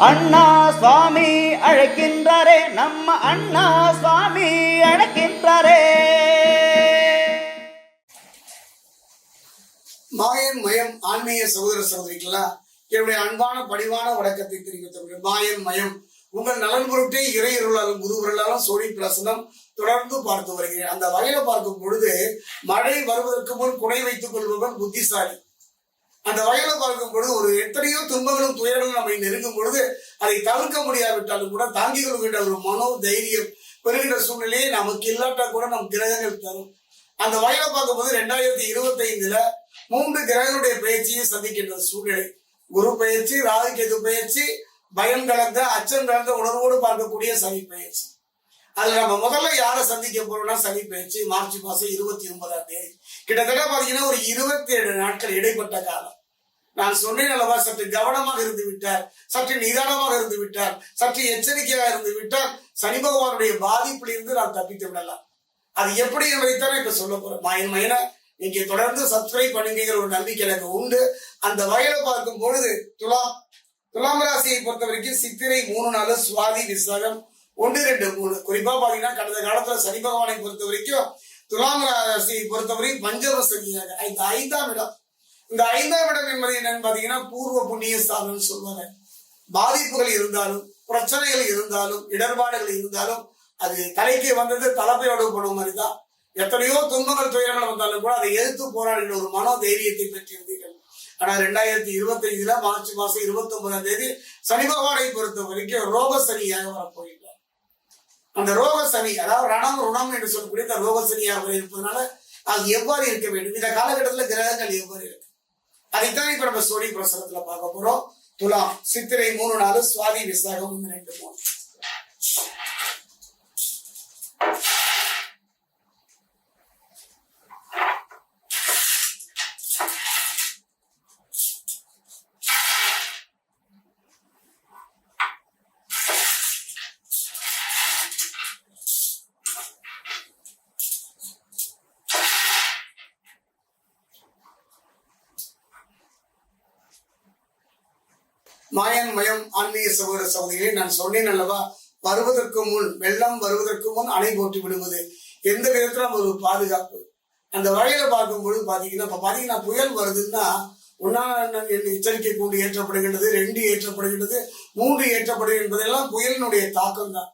அண்ணா சுவாமி அழைக்கின்றாரே நம்ம அண்ணா சுவாமி அழைக்கின்றாரே. மாயன் மயம் ஆன்மீக சகோதர சகோதரிகளா என்னுடைய அன்பான பணிவான வணக்கத்தை தெரிவித்த மாயன் மயம் உங்கள் நலன் பொருட்டே இறையருளாலும் குருவர்களாலும் சோழி பிரசனம் தொடர்ந்து பார்த்து வருகிறேன். அந்த வகையில பார்க்கும் பொழுது மழை வருவதற்கு முன் குடை வைத்துக் கொள்பவன் புத்திசாலி. அந்த வகையில பார்க்கும் பொழுது ஒரு எத்தனையோ துன்பங்களும் துயரங்களும் நம்மை நெருங்கும் பொழுது அதை தவிர்க்க முடியாவிட்டாலும் கூட தாங்கிக் கொள்கின்ற ஒரு மனோ தைரியம் பெறுகின்ற சூழ்நிலையை நமக்கு இல்லாட்டா கூட நம் கிரகங்கள் தரும். அந்த வகையில பார்க்கும்போது ரெண்டாயிரத்தி இருபத்தி ஐந்துல மூன்று கிரகங்களுடைய பயிற்சியை சந்திக்கின்ற சூழ்நிலை. குரு பயிற்சி ராகு கேது பயிற்சி பயம் கலந்த அச்சம் கலந்த உணர்வோடு பார்க்கக்கூடிய சனி பயிற்சி. அதுல நம்ம முதல்ல யாரை சந்திக்க போறோம்னா சனி பயிற்சி மார்ச் மாசம் இருபத்தி ஒன்பதாம் தேதி. கிட்டத்தட்ட பாத்தீங்கன்னா ஒரு இருபத்தி ஏழு நாட்கள் இடைப்பட்ட காலம். நான் சொன்னேன் அல்லவா சற்று கவனமாக இருந்து விட்டார் சற்று நிதானமாக இருந்து விட்டார் சற்று எச்சரிக்கையாக இருந்து விட்டால் சனி பகவானுடைய பாதிப்பிலிருந்து நான் தப்பித்து விடலாம். அது எப்படி என்பதைத்தான் இப்ப சொல்ல போறேன். மாயன் மயன நீங்க தொடர்ந்து சப்ஸ்கிரைப் பண்ணுங்கிற ஒரு நம்பிக்கை எனக்கு உண்டு. அந்த வயலை பார்க்கும் பொழுது துலாம் துலாம் ராசியை பொறுத்த வரைக்கும் சித்திரை மூணு நாள் சுவாதி விசாகம் ஒன்று ரெண்டு மூணு. குறிப்பா பாத்தீங்கன்னா கடந்த காலத்துல சனி பகவானை பொறுத்த வரைக்கும் துலாம் ராசியை பொறுத்தவரைக்கும் பஞ்சம சனியாக இந்த ஐந்தாம் இடம். இந்த ஐந்தாம் இடம் என்பது என்னன்னு பாத்தீங்கன்னா பூர்வ புண்ணிய ஸ்தானம்னு சொல்லுவாங்க. பாதிப்புகள் இருந்தாலும் பிரச்சனைகள் இருந்தாலும் இடர்பாடுகள் இருந்தாலும் அது தலைக்கு வந்தது தலைப்பையோடு போன மாதிரி தான் எத்தனையோ துன்பங்கள் துயரங்கள் வந்தாலும் கூட அதை எதிர்த்து போராடுகிற ஒரு மனோ தைரியத்தை பெற்றிருந்தீர்கள். ஆனா ரெண்டாயிரத்தி இருபத்தி ஐந்துல மார்ச் மாசம் இருபத்தி ஒன்பதாம் தேதி சனி பகவானை பொறுத்த வரைக்கும் ரோக சனியாக வரப்போகிறார் அந்த ரோக சனி அதாவது ரணம் ருணம் என்று சொல்லக்கூடிய அந்த ரோக சனியாக இருப்பதனால அது எவ்வாறு இருக்க வேண்டும்? இந்த காலகட்டத்துல கிரகங்கள் எவ்வாறு இருக்கு? அதைத்தான் இப்ப நம்ம சோழி பிரசனத்துல பார்க்க போறோம். துலாம் சித்திரை மூணு நாலு சுவாதி விசாகம் ஒன்று ரெண்டு மூணு மாயன் மயம் ஆன்மீக சகோதர சகோதரிகளை நான் சொன்னேன் அல்லவா வருவதற்கு முன் வெள்ளம் வருவதற்கு முன் அணை போட்டு விடுவது. எந்த விதத்துல ஒரு பாதுகாப்பு. அந்த வகையில பார்க்கும்பொழுது பாத்தீங்கன்னா இப்ப பாத்தீங்கன்னா புயல் வருதுன்னா ஒன்னா எச்சரிக்கை கூண்டு ஏற்றப்படுகின்றது ரெண்டு ஏற்றப்படுகின்றது மூன்று ஏற்றப்படுகிறது என்பதெல்லாம் புயலினுடைய தாக்கம் தான்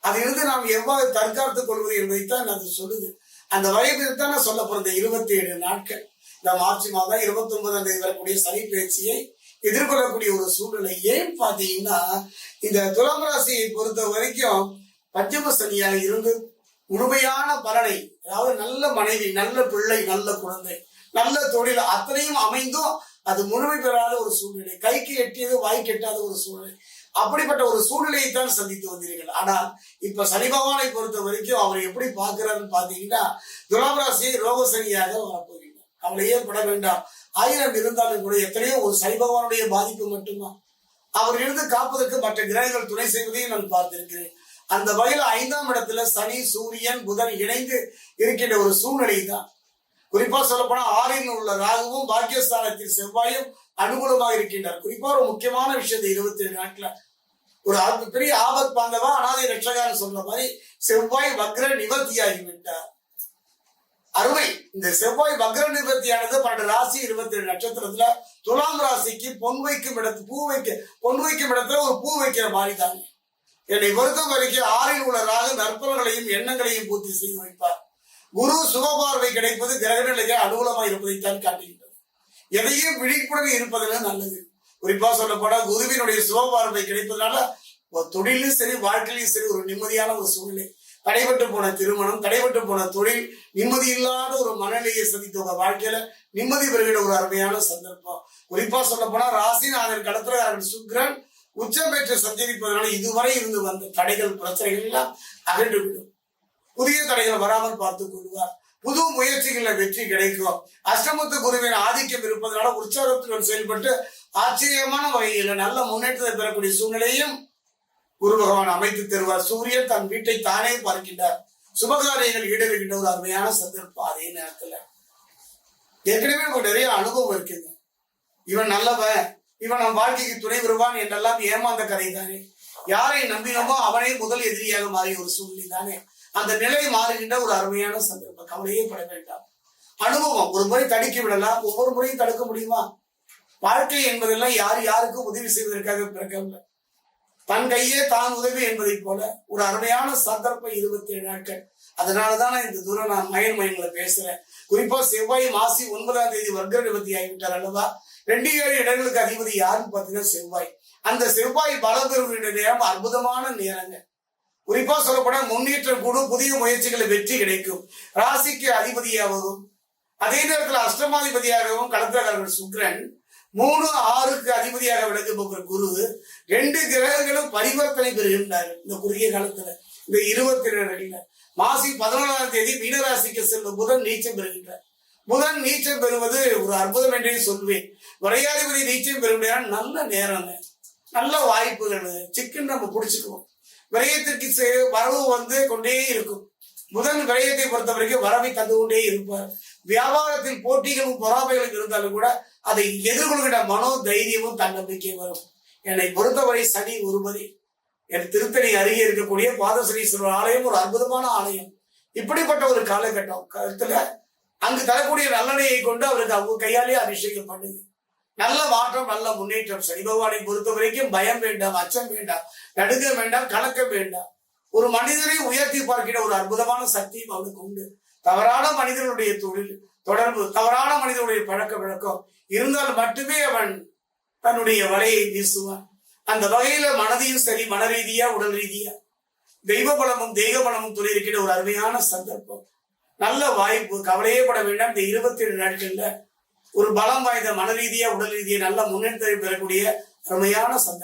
அதிலிருந்து நாம் எவ்வாறு தற்காத்துக் கொள்வது என்பதைத்தான் அது சொல்லுது. அந்த வகையில் தான் நான் சொல்ல போறேன். இருபத்தி ஏழு நாட்கள். இந்த மார்ச் மாதம் இருபத்தி ஒன்பதாம் தேதி வரக்கூடிய சனி பயிற்சியை எதிர்கொள்ளக்கூடிய ஒரு சூழ்நிலை. ஏன் பாத்தீங்கன்னா இந்த துலாம் ராசியை பொறுத்த வரைக்கும் பஞ்சம சனியாக இருந்து முழுமையான பலனை அதாவது நல்ல மனைவி நல்ல பிள்ளை நல்ல குழந்தை நல்ல தொழில் அத்தனையும் அமைந்தும் அது முழுமை பெறாத ஒரு சூழ்நிலை. கைக்கு எட்டியது வாய் கெட்டாத ஒரு சூழ்நிலை. அப்படிப்பட்ட ஒரு சூழ்நிலையை தான் சந்தித்து வந்தீர்கள். ஆனால் இப்ப சனி பகவானை பொறுத்த வரைக்கும் அவர் எப்படி பார்க்கிறாருன்னு பாத்தீங்கன்னா துலாம் ராசியை ரோக சனியாக வரப்போகிறார் அவளை பட வேண்டாம். ஆயிரம் இருந்தாலும் கூட எத்தனையோ ஒரு சனி பகவானுடைய பாதிப்பு மட்டுமா? அவர் இருந்து காப்பதற்கு மற்ற கிரகங்கள் துணை செய்வதையும் நான் பார்த்திருக்கிறேன். அந்த வகையில் ஐந்தாம் இடத்துல சனி சூரியன் புதன் இணைந்து இருக்கின்ற ஒரு சூழ்நிலை தான் குறிப்பா சொல்லப்போனா ஆறில் உள்ள ராகுவும் பாக்கியஸ்தானத்தில் செவ்வாயும் அனுகூலமாக இருக்கின்றார். குறிப்பா ஒரு முக்கியமான விஷயத்தை இருபத்தி ஏழு நாட்ல. ஒரு பெரிய ஆபத் பாந்தவா அனாதை ரட்சகான்னு சொல்ற மாதிரி செவ்வாய் வக்ர நிவர்த்தியாகி விட்டார். அருமை இந்த செவ்வாய் வக்ர நிவர்த்தியானது பன்னெண்டு ராசி இருபத்தி ஏழு நட்சத்திரத்துல துலாம் ராசிக்கு பொன் வைக்கும் இடத்து பூ வைக்க பொன் வைக்கும் இடத்துல ஒரு பூ வைக்கிற மாதிரி தாங்க என்னை பொறுத்த வரைக்கும் ஆறில் உள்ள ராகு எண்ணங்களையும் பூர்த்தி செய்து வைப்பார். குரு சுகபார்வை கிடைப்பது கிரக நிலைக்கு அனுகூலமாக இருப்பதைத்தான் காட்டுகின்றது. எதையும் விழிப்புடன் இருப்பதில் நல்லது. குறிப்பா சொல்ல போனா குருவினுடைய சுகபார்வை கிடைப்பதனால தொழிலும் சரி வாழ்க்கையிலும் சரி ஒரு நிம்மதியான ஒரு சூழ்நிலை. தடைபட்டு போன திருமணம் தடைபட்டு போன தொழில் நிம்மதி இல்லாத ஒரு மனநிலையை சந்தித்த உங்க வாழ்க்கையில நிம்மதி பெறுகிற ஒரு அருமையான சந்தர்ப்பம். குறிப்பா சொல்ல போனா ராசிநாதன் கடத்திரகாரன் சுக்கிரன் உச்சம் பெற்று சஞ்சரிப்பதனால இதுவரை இருந்து வந்த தடைகள் பிரச்சனைகள் எல்லாம் அகன்று விடும். புதிய தடைகள் வராமல் பார்த்துக் கொள்வார். புது முயற்சிகள்ல வெற்றி கிடைக்கும். அஷ்டமத்து குருவின் ஆதிக்கம் இருப்பதனால உற்சாகத்துடன் செயல்பட்டு ஆச்சரியமான வகையில் நல்ல முன்னேற்றத்தை பெறக்கூடிய சூழ்நிலையும் குரு பகவான் அமைத்து தருவார். சூரியன் தன் வீட்டை தானே பார்க்கின்றார் சுபகாரியங்கள் ஈடுகின்ற ஒரு அருமையான சந்தர்ப்பம் அதே நேரத்துல. ஏற்கனவே நமக்கு நிறைய அனுபவம் இருக்குங்க. இவன் நல்லவன் இவன் நம் வாழ்க்கைக்கு துணை வருவான் என்றெல்லாம் ஏமாந்த கதை தானே யாரை நம்பினோமோ அவனே முதல் எதிரியாக மாறிய ஒரு சூழ்நிலை தானே அந்த நிலை மாறுகின்ற ஒரு அருமையான சந்தர்ப்பம். கவலையே பட வேண்டாம். அனுபவம் ஒரு முறை தடுக்கி விடலாம் ஒவ்வொரு முறையும் தடுக்க முடியுமா? வாழ்க்கை என்பதெல்லாம் யார் யாருக்கும் உதவி செய்வதற்காக பிறக்கவில்லை. தன் கையே தான் உதவி என்பதைப் போல ஒரு அருமையான சந்தர்ப்பம் இருபத்தி ஏழு நாட்கள். அதனாலதான் இந்த தூரம் நான் மயன் மயன்களை பேசுறேன். குறிப்பா செவ்வாய் மாசி ஒன்பதாம் தேதி வர்க்க நிவர்த்தி ஆகிவிட்டார் அல்லவா? ரெண்டு ஏழு இடங்களுக்கு அதிபதி யாருன்னு பார்த்தீங்கன்னா செவ்வாய். அந்த செவ்வாய் பலம் பெறுகின்ற நேரம் அற்புதமான நேரங்க. குறிப்பா சொல்லப்பட முன்னேற்றம் கூடும் புதிய முயற்சிகளை வெற்றி கிடைக்கும். ராசிக்கு அதிபதியாகவும் அதே நேரத்தில் அஷ்டமாதிபதியாகவும் கடத்திரக்காரர்கள் சுக்ரன் மூணு ஆறுக்கு அதிபதியாக விளக்கப்படுகிற குரு ரெண்டு கிரகங்களும் பரிவர்த்தனை பெறுகின்றார் இந்த குறுகிய காலத்துல. இந்த இருபத்தி ரெண்டுல மாசி பதினொன்றாம் தேதி மீனராசிக்கு செல்லும் புதன் நீச்சம் பெறுகின்றார். புதன் நீச்சம் பெறுவது ஒரு அற்புதம் என்றே சொல்வேன். விரையாதிபதி நீச்சம் பெறுவதா நல்ல நேரம் நல்ல வாய்ப்புகள் சிக்கன் நம்ம பிடிச்சிக்குவோம். விரயத்திற்கு வரவு வந்து கொண்டே இருக்கும். புதன் விரயத்தை பொறுத்த வரைக்கும் வரவை தந்து கொண்டே இருப்பார். வியாபாரத்தில் போட்டிகளும் பொறாமைகளும் இருந்தாலும் கூட அதை எதிர்கொள்கிற மனோ தைரியமும் தன்னம்பிக்கையும் வரும். என்னை பொறுத்தவரை சனி ஒருபதி. என் திருத்தணி அருகே இருக்கக்கூடிய பாதசனீஸ்வரர் ஆலயம் ஒரு அற்புதமான ஆலயம். இப்படிப்பட்ட ஒரு காலகட்டம். கருத்துல அங்கு தரக்கூடிய நல்லெண்ணெயை கொண்டு அவருக்கு அவங்க கையாலேயே அபிஷேகம் பண்ணுது. நல்ல மாற்றம் நல்ல முன்னேற்றம். சனி பகவானை பொறுத்த வரைக்கும் பயம் வேண்டாம் அச்சம் வேண்டாம் நடுக்க வேண்டாம் கலக்கம் வேண்டாம். ஒரு மனிதனை உயர்த்தி பார்க்கிற ஒரு அற்புதமான சக்தியும் அவனுக்கு உண்டு. தவறான மனிதனுடைய தொழில் தொடர்பு தவறான மனிதனுடைய பழக்க வழக்கம் இருந்தால் மட்டுமே அவன் தன்னுடைய வலையை வீசுவான். அந்த வகையில மனதையும் சரி மன ரீதியா உடல் ரீதியா தெய்வ பலமும் தெய்வ பலமும் துணை இருக்கிற ஒரு அருமையான சந்தர்ப்பம். நல்ல வாய்ப்பு கவலையே பட வேண்டாம். இந்த இருபத்தி ஏழு நாட்கள்ல ஒரு பலம் வாய்ந்த மன ரீதியா உடல் ரீதியா நல்ல முன்னேற்றத்தை பெறக்கூடிய அருமையான சந்தர்ப்பம்.